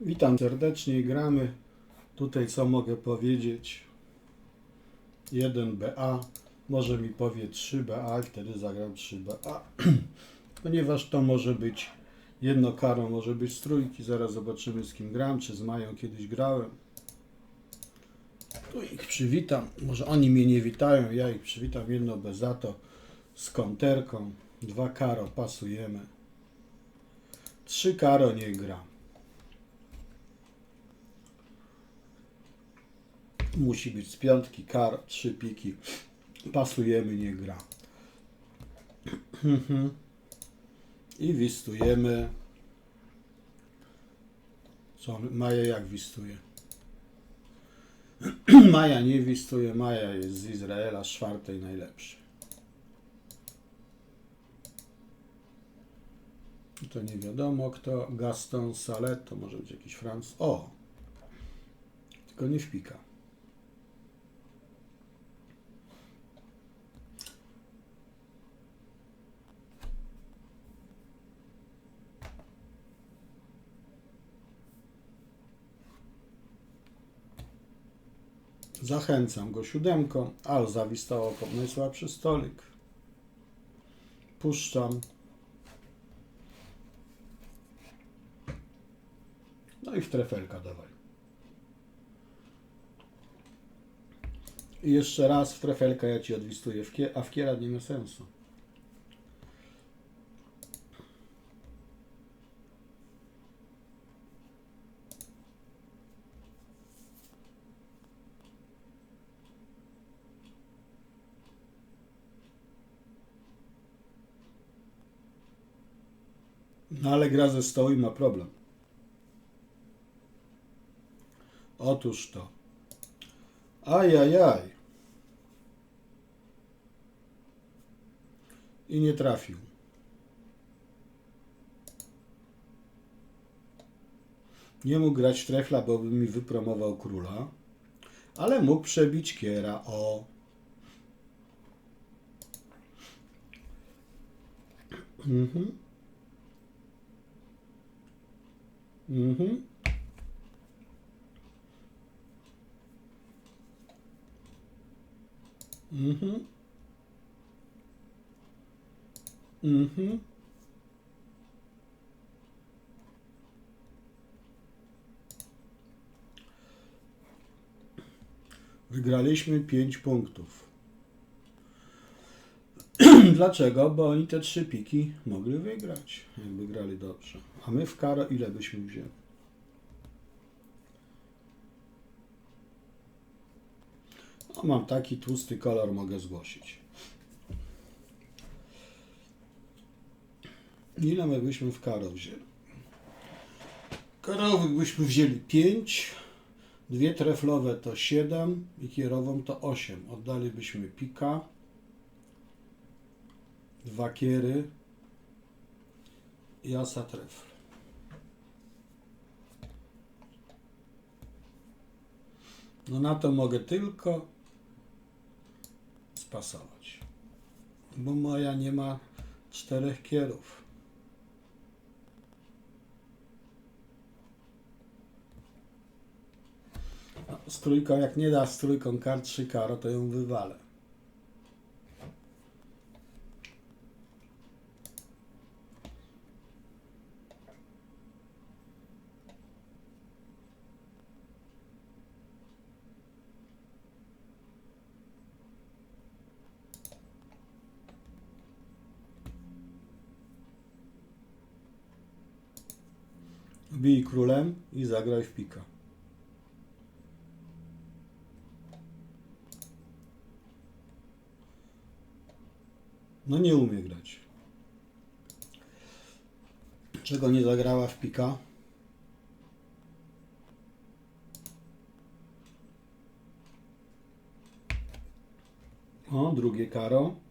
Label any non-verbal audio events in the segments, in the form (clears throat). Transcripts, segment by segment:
Witam serdecznie, gramy. Tutaj co mogę powiedzieć? 1BA, może mi powie 3BA i wtedy zagram 3BA. (clears throat) Ponieważ to może być jedno karo, może być z trójki. Zaraz zobaczymy z kim gram, czy z Mają kiedyś grałem. Tu ich przywitam. Może oni mnie nie witają, ja ich przywitam. Jedno bez za to z konterką. Dwa karo, pasujemy. Trzy karo nie gra. Musi być z piątki, kar, trzy piki. Pasujemy, nie gra. Mhm. I wistujemy. Co, Maja jak wistuje? (clears throat) Maja nie wistuje, Maja jest z Izraela, z czwartej najlepszy. To nie wiadomo kto. Gaston Salet, to może być jakiś Franc. O! Tylko nie wpika. Zachęcam go siódemką, ale zawistało pod najsłabszy stolik. Puszczam. No i w trefelka dawaj. I jeszcze raz w trefelka ja ci odwistuję, a w kiera nie ma sensu. No ale gra ze stołu i ma problem. Otóż to. Ajajaj. I nie trafił. Nie mógł grać trefla, bo by mi wypromował króla. Ale mógł przebić kiera. O. Mhm. Mhm. Mhm. Mhm. Wygraliśmy 5 punktów. Dlaczego? Bo oni te trzy piki mogli wygrać, jakby grali dobrze. A my w karo ile byśmy wzięli? No, mam taki tłusty kolor, mogę zgłosić. Ile my byśmy w karo wzięli? Karowych byśmy wzięli 5, dwie treflowe to 7 i kierową to 8. Oddalibyśmy pika, dwa kiery i asa trefl. No na to mogę tylko spasować. Bo moja nie ma czterech kierów. No, z trójką, jak nie da z trójką kart 3 karo, to ją wywalę. Bij królem i zagraj w pika. No nie umie grać. Czego nie zagrała w pika? O, drugie karo.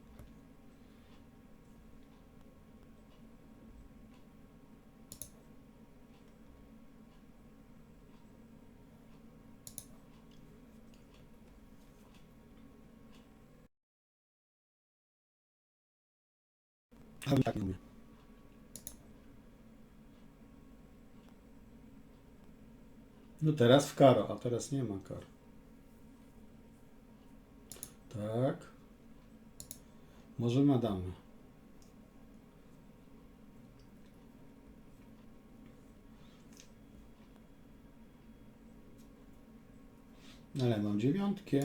Teraz w karo, a teraz nie ma kar. Tak. Może ma. Ale mam dziewiątkę.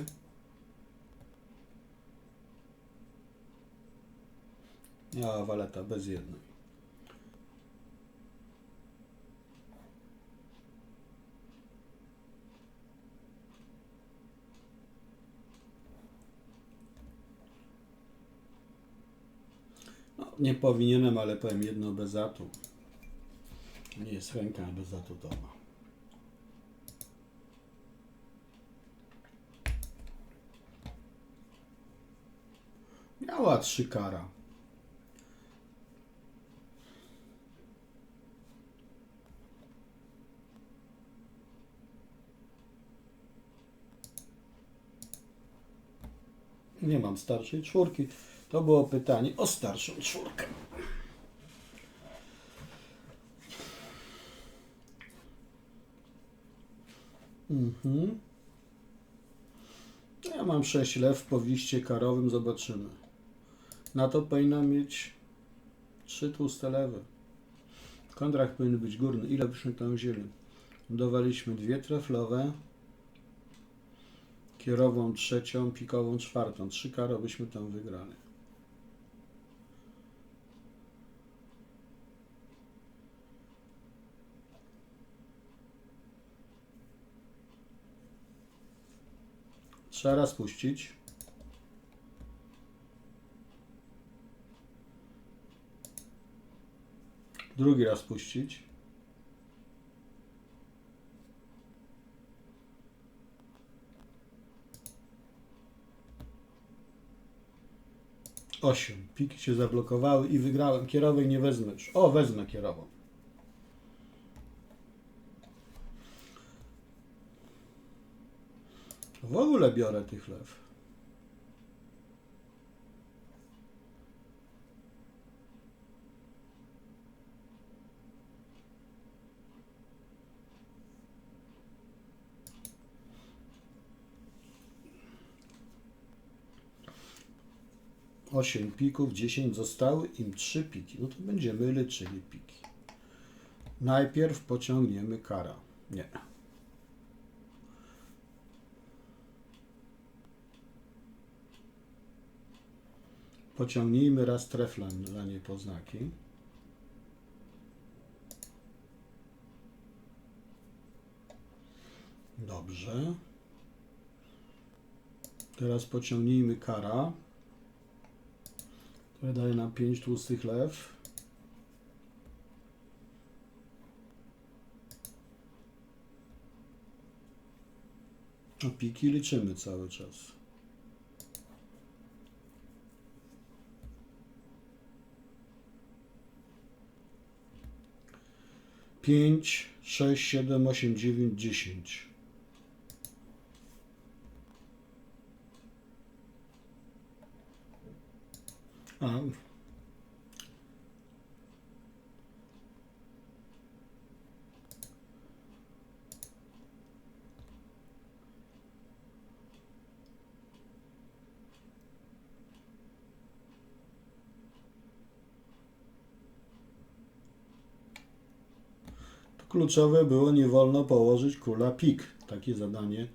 Ja waleta bez jednej. Powinienem, ale powiem jedno bez atu. Nie jest ręka bez atu to ma. Miała trzy kara. Nie mam starszej czwórki. To było pytanie o starszą czwórkę. Mhm. Ja mam 6 lew w powiście karowym, zobaczymy. Na to powinna mieć 3 tłuste lewy. Kontrakt powinien być górny. Ile byśmy tam wzięli? Dawaliśmy dwie treflowe, kierową trzecią, pikową czwartą. Trzy karo byśmy tam wygrali. Trzeba raz puścić. Drugi raz puścić. Osiem. Piki się zablokowały i wygrałem. Kierowej nie wezmę. O, wezmę kierową. W ogóle biorę tych lew. Osiem pików, 10 zostały, im trzy piki. No to będziemy liczyli piki. Najpierw pociągniemy kara. Nie. Pociągnijmy raz treflem dla niepoznaki. Dobrze. Teraz pociągnijmy kara, które daje nam 5 tłustych lew. A piki liczymy cały czas. Pięć, sześć, siedem, osiem, dziewięć, dziesięć. A. kluczowe było, nie wolno położyć kula pik. Takie zadanie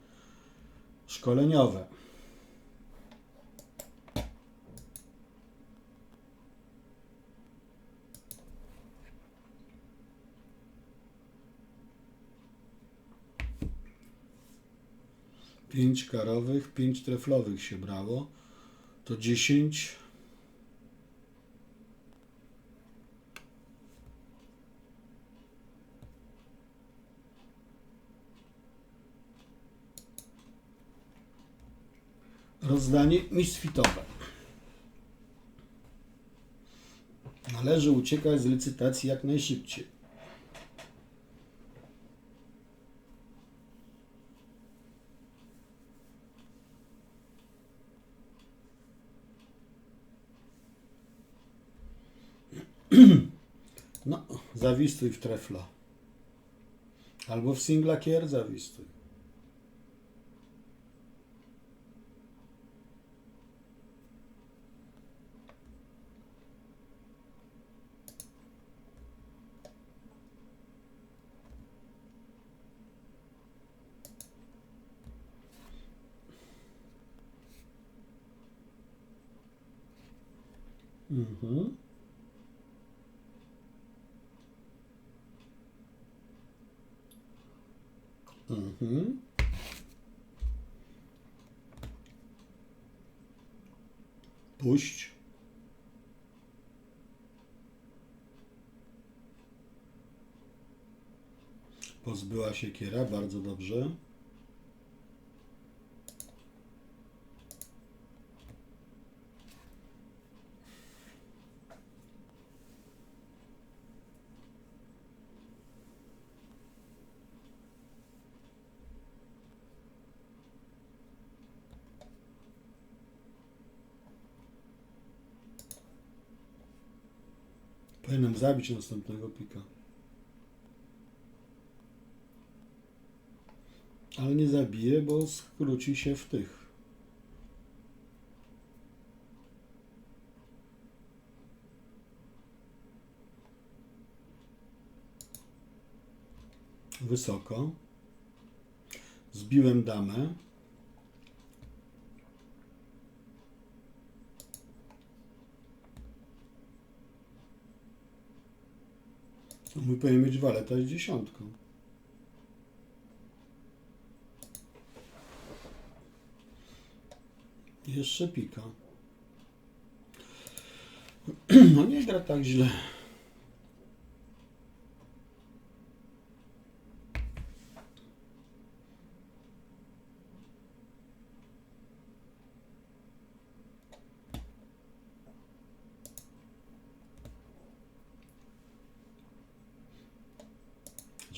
szkoleniowe. Pięć karowych, pięć treflowych się brało. To dziesięć. Rozdanie misfitowe. Należy uciekać z licytacji jak najszybciej. No, zawistuj w trefla. Albo w singla kier zawisty. Mhm. Mhm. Puść. Pozbyła się kiera, bardzo dobrze. Powinienem zabić następnego pika. Ale nie zabiję, bo skróci się w tych. Wysoko. Zbiłem damę. Mój powinien mieć waleta z dziesiątką. Jeszcze pika. (clears throat) No nie gra tak źle.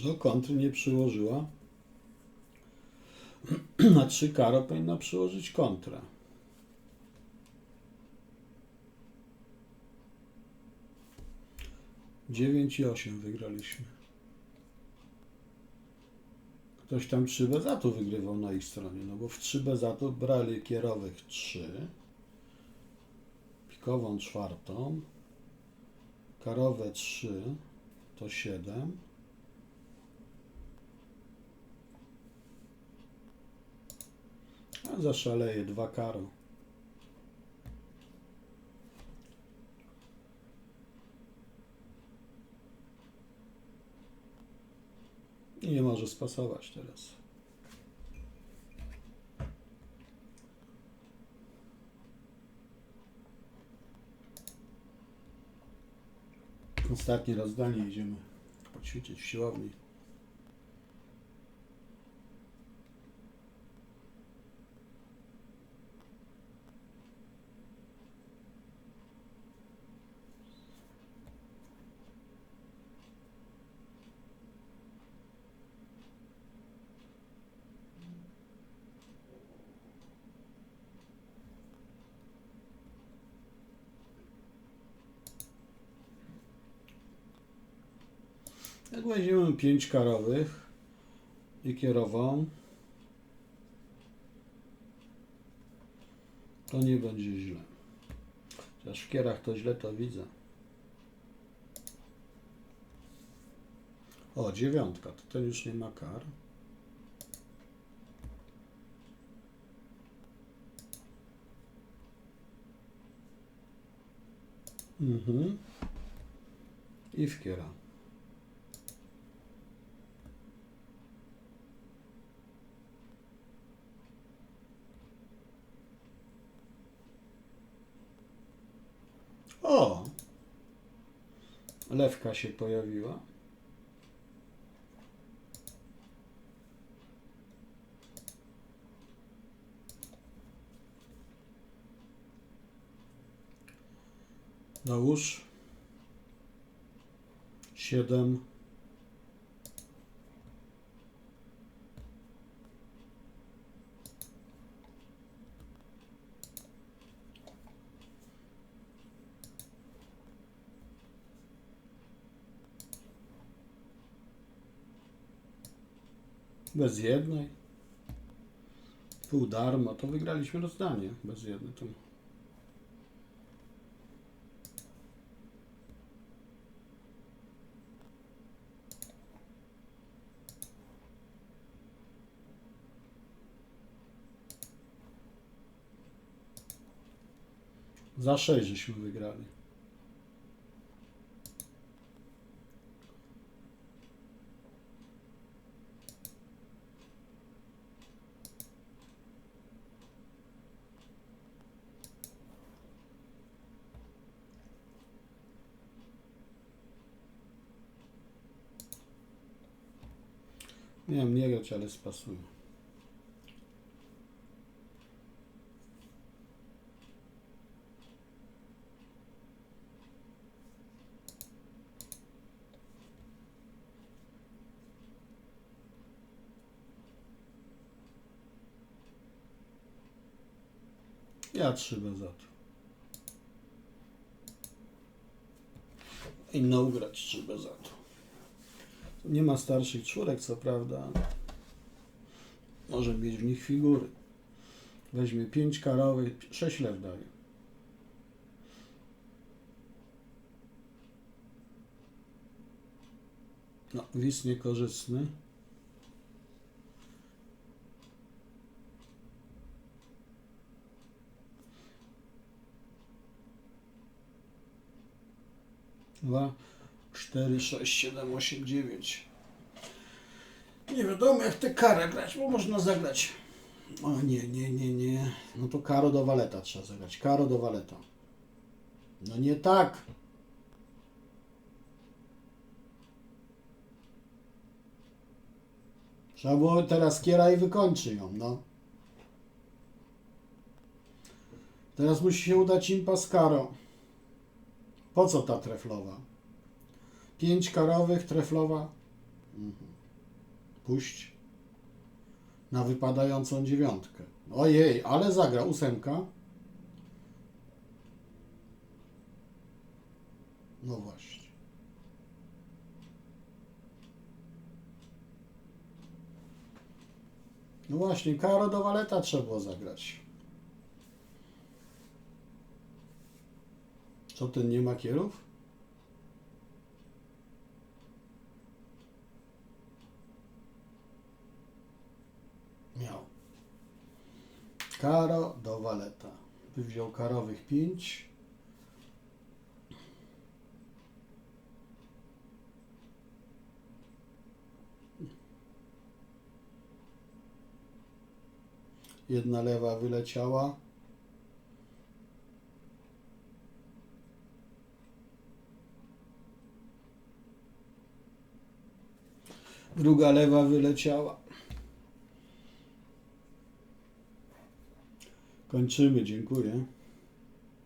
Że kontry nie przyłożyła. (clears throat) Na 3 karo powinna przyłożyć kontrę. Dziewięć i osiem wygraliśmy. Ktoś tam 3 bezatu wygrywał na ich stronie, no bo w 3 bezatu brali kierowych 3, pikową czwartą, karowe 3 to 7, A zaszaleje dwa karo. I nie może spasować teraz. Ostatnie rozdanie idziemy poćwiczyć w siłowni. Weźmiemy 5 karowych i kierową, to nie będzie źle. Chociaż w kierach to źle to widzę. O, dziewiątka, to ten już nie ma kar. Mhm. I w. O! Lewka się pojawiła. Nałóż. Siedem. Bez jednej. Pół darmo, to wygraliśmy rozdanie. Bez jednej. To... Za sześć żeśmy wygrali. Nie wiem, nie grać, ale spasuję. Ja trzy bez za to. I no grać trzy bez za to. Nie ma starszych czwórek, co prawda. Może mieć w nich figury. Weźmie pięć karowych, sześć lew daje. No, wis niekorzystny. Dwa, cztery, sześć, siedem, osiem, dziewięć. Nie wiadomo jak te kary grać, bo można zagrać. O nie, nie, nie, nie. No to karo do waleta trzeba zagrać. Karo do waleta. No nie tak. Trzeba było teraz kiera i wykończy ją, no. Teraz musi się udać impa z karo. Po co ta treflowa? Pięć karowych, treflowa. Mhm. Puść. Na wypadającą dziewiątkę. Ojej, ale zagra ósemka. No właśnie. No właśnie, karo do waleta trzeba było zagrać. Co ten nie ma kierów? Karo do waleta. Wziął karowych 5. Jedna lewa wyleciała. Druga lewa wyleciała. 刚吃了几个呀